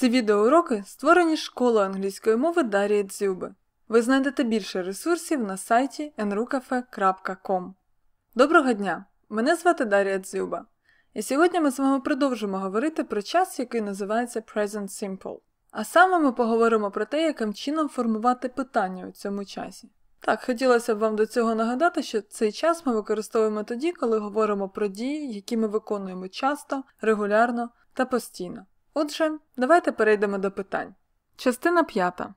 Ці відеоуроки створені школою англійської мови Дарії Дзюби. Ви знайдете більше ресурсів на сайті nrucafe.com. Доброго дня! Мене звати Дарія Дзюба. І сьогодні ми з вами продовжимо говорити про час, який називається Present Simple. А саме ми поговоримо про те, яким чином формувати питання у цьому часі. Так, хотілося б вам до цього нагадати, що цей час ми використовуємо тоді, коли говоримо про дії, які ми виконуємо часто, регулярно та постійно. Отже, давайте перейдемо до питань. Частина п'ята.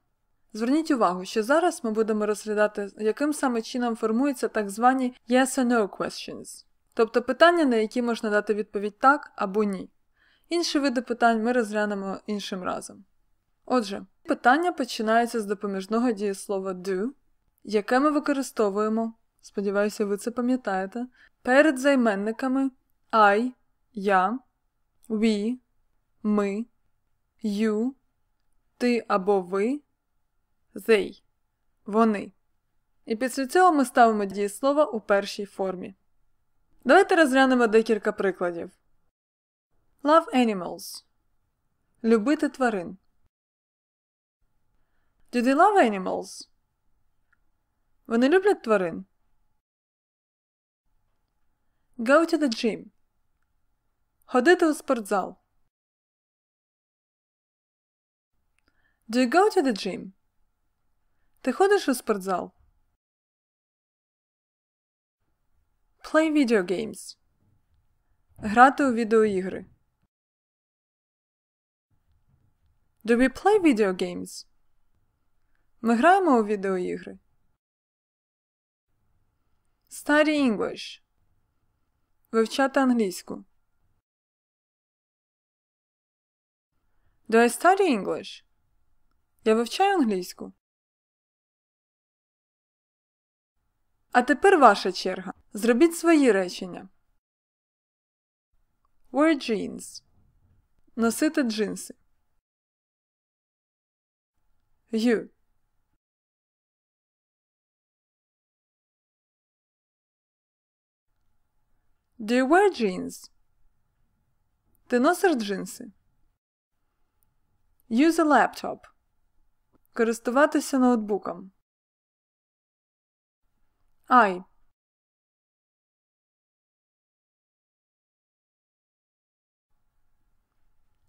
Зверніть увагу, що зараз ми будемо розглядати, яким саме чином формуються так звані yes or no questions, тобто питання, на які можна дати відповідь так або ні. Інші види питань ми розглянемо іншим разом. Отже, питання починаються з допоміжного дієслова do, яке ми використовуємо, сподіваюся, ви це пам'ятаєте, перед займенниками I, я, we, ми, you, ти або ви, they, вони. І після цього ми ставимо дієслова у першій формі. Давайте розглянемо декілька прикладів. Love animals. Любити тварин. Do they love animals? Вони люблять тварин. Go to the gym. Ходити у спортзал. Do you go to the gym? Ти ходиш у спортзал? Play video games. Грати у відеоігри. Do we play video games? Ми граємо у відеоігри. Study English. Вивчати англійську. Do I study English? Я вивчаю англійську. А тепер ваша черга. Зробіть свої речення. Wear jeans. Носити джинси. You. Do you wear jeans? Ти носиш джинси? Use a laptop. Користуватися ноутбуком. I.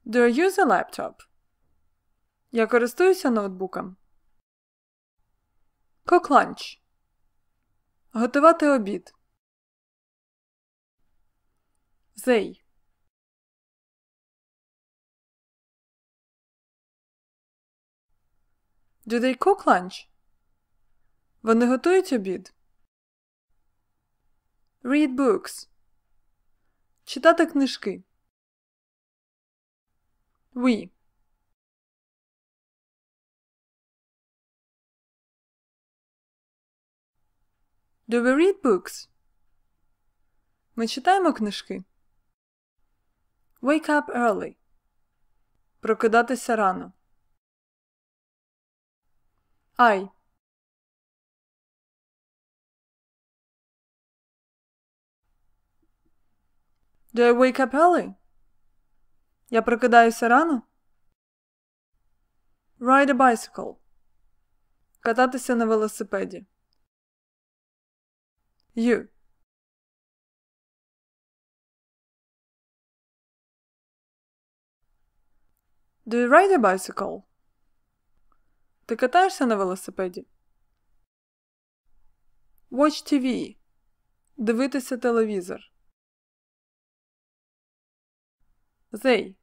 Do I use a laptop? Я користуюся ноутбуком. Cook lunch. Готувати обід. They. Do they cook lunch? Вони готують обід. Read books. Читати книжки. We. Do we read books? Ми читаємо книжки. Wake up early. Прокидатися рано. I. Do I wake up early? Я прокидаюся рано. Ride a bicycle. Кататися на велосипеді. You. Do you ride a bicycle? Ти катаєшся на велосипеді? Watch TV. Дивитися телевізор. They.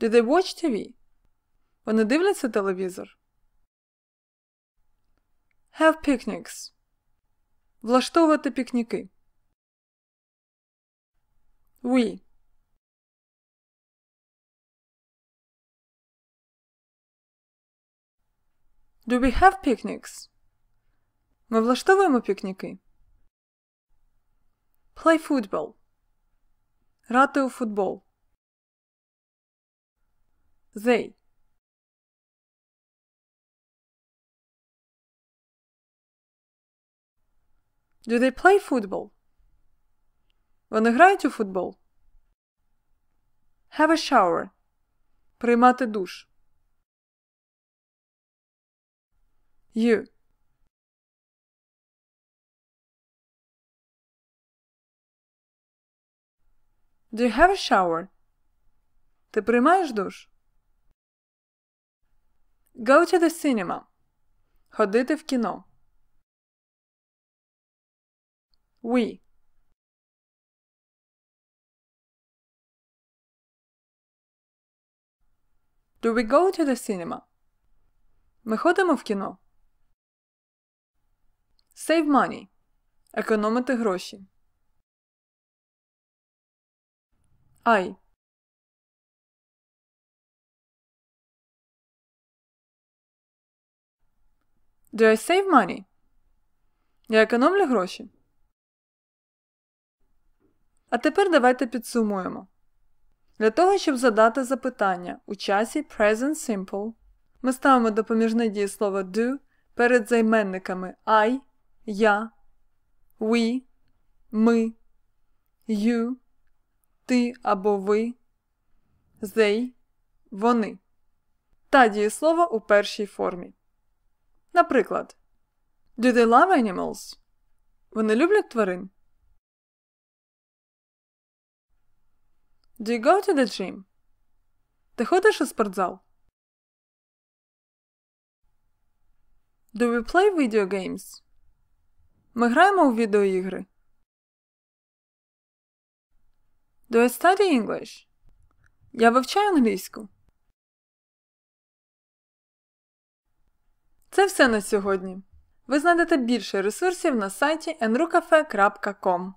Do they watch TV? Вони дивляться телевізор? Have picnics. Влаштовувати пікніки. We. Do we have picnics? Ми влаштовуємо пікніки. Play football. Грати у футбол. They. Do they play football? Вони грають у футбол. Have a shower. Приймати душ. You. Do you have a shower? Ти приймаєш душ? Go to the cinema. Ходити в кіно. We. Do we go to the cinema? Ми ходимо в кіно. Save money. Економити гроші. I. Do I save money? Я економлю гроші. А тепер давайте підсумуємо. Для того, щоб задати запитання у часі Present Simple, ми ставимо допоміжне дієслово do перед займенниками I, я, we, ми, you, ти або ви, they, вони та дієслово у першій формі. Наприклад, Do they love animals? Вони люблять тварин. Do you go to the gym? Ти ходиш у спортзал? Do we play video games? Ми граємо у відеоігри. Do I study English? Я вивчаю англійську. Це все на сьогодні. Ви знайдете більше ресурсів на сайті enrucafe.com.